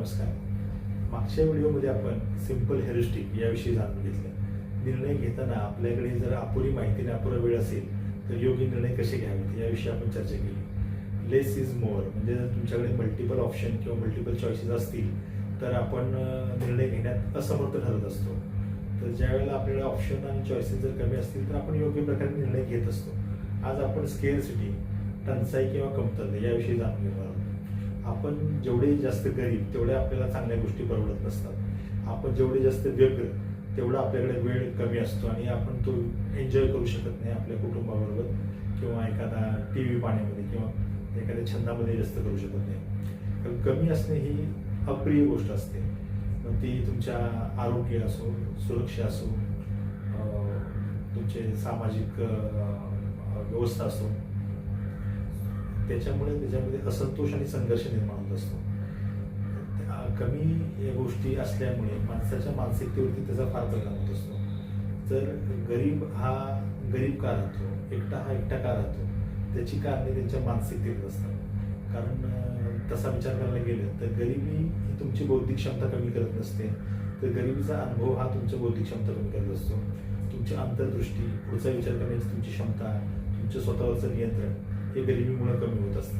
नमस्कार. मागच्या व्हिडिओमध्ये आपण सिंपल हेरिस्टिक याविषयी जाणून घेतलं. निर्णय घेताना आपल्याकडे जर अपुरी माहिती आणि अपुरा वेळ असेल तर योग्य निर्णय कसे घ्यावेत याविषयी आपण चर्चा केली. लेस इज मोअर म्हणजे जर तुमच्याकडे मल्टिपल ऑप्शन किंवा मल्टिपल चॉईसेस असतील तर आपण निर्णय घेण्यात असमर्थ ठरत असतो. तर ज्यावेळेला आपल्याला ऑप्शन आणि चॉईसेस जर कमी असतील तर आपण योग्य प्रकारे निर्णय घेत असतो. आज आपण स्केअर सिटी टंचाई किंवा कमतरता याविषयी जाणून घेणार आहोत. आपण जेवढे जास्त गरीब तेवढ्या आपल्याला चांगल्या गोष्टी परवडत नसतात. आपण जेवढे जास्त व्यग्र तेवढा आपल्याकडे वेळ कमी असतो आणि आपण तो एन्जॉय करू शकत नाही आपल्या कुटुंबाबरोबर किंवा एखादा टी व्ही पाण्यामध्ये किंवा एखाद्या छंदामध्ये जास्त करू शकत नाही. कारण कमी असणे ही अप्रिय गोष्ट असते. मग ती तुमच्या आरोग्य असो सुरक्षा असो तुमचे सामाजिक व्यवस्था असो त्याच्यामुळे त्याच्यामध्ये असंतोष आणि संघर्ष निर्माण होत असतो. त्या कमी या गोष्टी असल्यामुळे माणसाच्या मानसिकतेवरती त्याचा फार परिणाम होत असतो. जर गरीब हा गरीब का राहतो एकटा हा एकटा का राहतो त्याची कारणे त्यांच्या मानसिकतेत असतात. कारण तसा विचार करायला गेलं तर गरिबी ही तुमची बौद्धिक क्षमता कमी करत नसते. तर गरिबीचा अनुभव हा तुमच्या बौद्धिक क्षमता कमी करत असतो. तुमची अंतर्दृष्टी पुढचा विचार करण्याची तुमची क्षमता तुमचं स्वतःवरचं नियंत्रण हे गरिबीमुळे कमी होत असतं.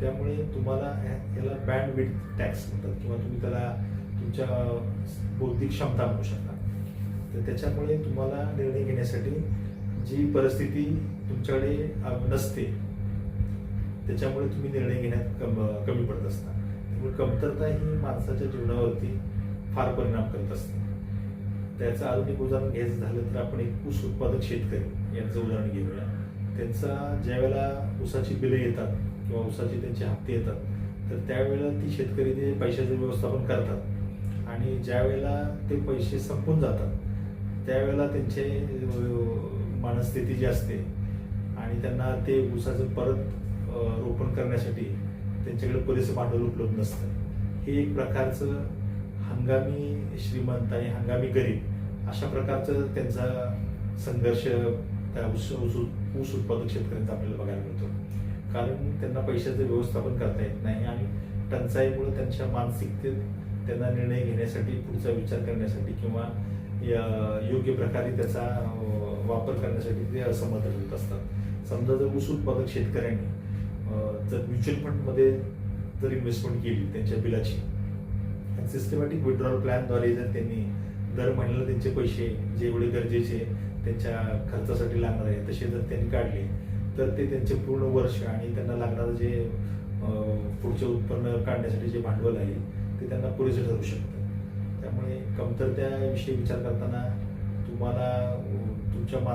त्यामुळे तुम्हाला ह्या- याला बँड विथ टॅक्स म्हणतात किंवा तुम्ही त्याला तुमच्या बौद्धिक क्षमता म्हणू शकता. तर त्याच्यामुळे तुम्हाला निर्णय घेण्यासाठी जी परिस्थिती तुमच्याकडे नसते त्याच्यामुळे तुम्ही निर्णय घेण्यात कम कमी पडत असता. त्यामुळे कमतरता ही माणसाच्या जीवनावरती फार परिणाम करत असते. त्याचं आधुनिक उदाहरण घ्यायचं झालं तर आपण एक ऊस उत्पादक शेतकरी यांचं उदाहरण घेऊया. त्यांचा ज्यावेळेला ऊसाची बिले येतात किंवा ऊसाचे त्यांचे हप्ते येतात तर त्यावेळेला ती शेतकरी ते पैशाचं व्यवस्थापन करतात. आणि ज्या वेळेला ते पैसे संपून जातात त्यावेळेला त्यांचे मानस्थिती मनस्थिती जी असते आणि त्यांना ते ऊसाचं परत रोपण करण्यासाठी त्यांच्याकडे पुरेसं भांडवल उपलब्ध नसतं. हे एक प्रकारचं हंगामी श्रीमंत आणि हंगामी गरीब अशा प्रकारचं त्यांचा संघर्ष त्या ऊस ऊस ऊस उत्पादक शेतकऱ्यांचा आपल्याला बघायला मिळतो. कारण त्यांना पैशाचं व्यवस्थापन करता येत नाही आणि टंचाईमुळे त्यांच्या मानसिकतेत त्यांना निर्णय घेण्यासाठी पुढचा विचार करण्यासाठी किंवा या- योग्य प्रकारे त्याचा वापर करण्यासाठी ते असमर्थ होत असतात. समजा जर ऊस उत्पादक शेतकऱ्यांनी जर म्युच्युअल फंडमध्ये जर इन्व्हेस्टमेंट केली त्यांच्या बिलाची सिस्टमॅटिक विड्रॉल प्लॅनद्वारे जर त्यांनी दर महिन्याला त्यांचे पैसे जेवढे गरजेचे त्यांच्या खर्चासाठी लागणार आहे तसे जर त्यांनी काढले तर ते त्यांचे पूर्ण वर्ष आणि त्यांना लागणारं जे पुढचे उत्पन्न काढण्यासाठी जे भांडवल आहे ते त्यांना पुरेसे ठरू शकतं. त्यामुळे कमतरत्याविषयी विचार करताना तुम्हाला तुमच्या मा